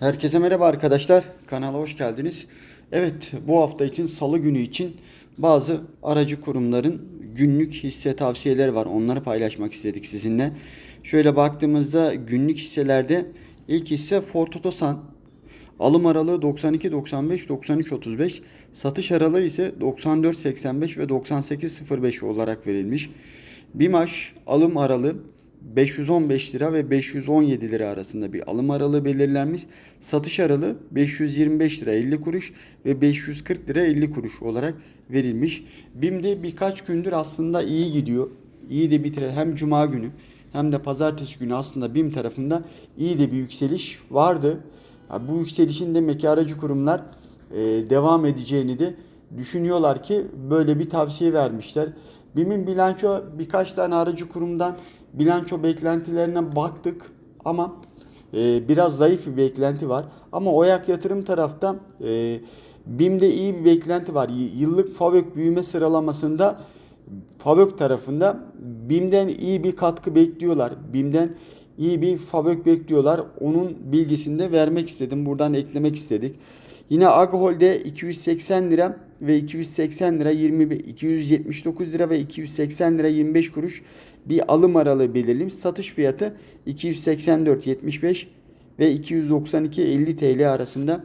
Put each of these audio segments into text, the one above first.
Herkese merhaba arkadaşlar. Kanala hoş geldiniz. Evet, bu hafta için salı günü için bazı aracı kurumların günlük hisse tavsiyeleri var. Onları paylaşmak istedik sizinle. Şöyle baktığımızda günlük hisselerde ilk hisse Ford Otosan. Alım aralığı 92 95 93 35, satış aralığı ise 94 85 ve 98 05 olarak verilmiş. BİMAŞ alım aralığı 515 lira ve 517 lira arasında bir alım aralığı belirlenmiş. Satış aralığı 525 lira 50 kuruş ve 540 lira 50 kuruş olarak verilmiş. BİM'de birkaç gündür aslında iyi gidiyor. İyi de bitire hem cuma günü hem de pazartesi günü aslında BİM tarafında iyi de bir yükseliş vardı. Ya bu yükselişin demek ki aracı kurumlar e, devam edeceğini de düşünüyorlar ki böyle bir tavsiye vermişler. BİM'in bilanço birkaç tane aracı kurumdan bilanço beklentilerine baktık ama e, biraz zayıf bir beklenti var. Ama Oyak Yatırım tarafta e, BİM'de iyi bir beklenti var. Yıllık FAVÖK büyüme sıralamasında FAVÖK tarafında BİM'den iyi bir katkı bekliyorlar. BİM'den iyi bir FAVÖK bekliyorlar. Onun bilgisini de vermek istedim. Buradan eklemek istedik. Yine Aghol'de 280 lira ve 280 lira 20 279 lira ve 280 lira 25 kuruş bir alım aralığı belirlenmiş. Satış fiyatı 284.75 ve 292.50 TL arasında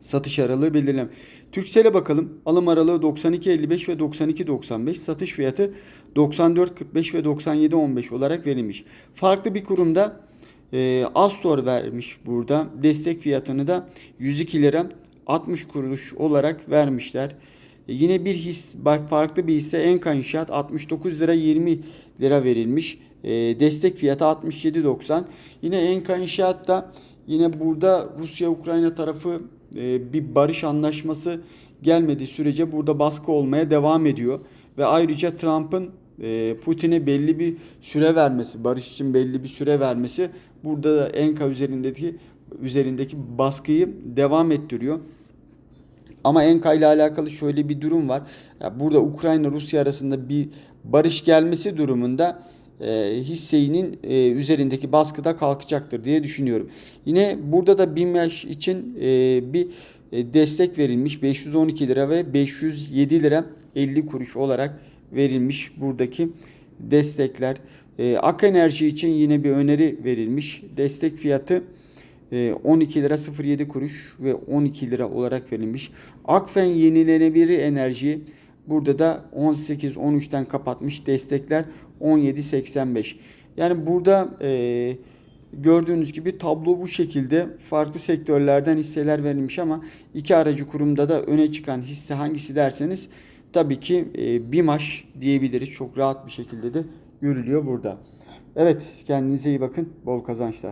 satış aralığı belirlem. Türksel'e bakalım. Alım aralığı 92.55 ve 92.95. Satış fiyatı 94.45 ve 97.15 olarak verilmiş. Farklı bir kurumda e, Astor vermiş burada. Destek fiyatını da 102 lira 60 kuruş olarak vermişler. E, yine bir his farklı bir hisse Enka İnşaat 69 lira 20 lira verilmiş. E, destek fiyatı 67.90. Yine Enka İnşaat'ta yine burada Rusya Ukrayna tarafı e, bir barış anlaşması gelmediği sürece burada baskı olmaya devam ediyor ve ayrıca Trump'ın Putin'e belli bir süre vermesi, barış için belli bir süre vermesi burada da Enka üzerindeki üzerindeki baskıyı devam ettiriyor. Ama Enka ile alakalı şöyle bir durum var. Burada Ukrayna Rusya arasında bir barış gelmesi durumunda e, hissenin e, üzerindeki baskı da kalkacaktır diye düşünüyorum. Yine burada da BİMEŞ için e, bir e, destek verilmiş 512 lira ve 507 lira 50 kuruş olarak verilmiş buradaki destekler. E, Ak Enerji için yine bir öneri verilmiş. Destek fiyatı 12 lira 07 kuruş ve 12 lira olarak verilmiş. Akfen yenilenebilir enerji burada da 18-13'ten kapatmış destekler 17.85. Yani burada e, gördüğünüz gibi tablo bu şekilde farklı sektörlerden hisseler verilmiş ama iki aracı kurumda da öne çıkan hisse hangisi derseniz tabii ki e, BİMAŞ diyebiliriz. Çok rahat bir şekilde de görülüyor burada. Evet kendinize iyi bakın. Bol kazançlar.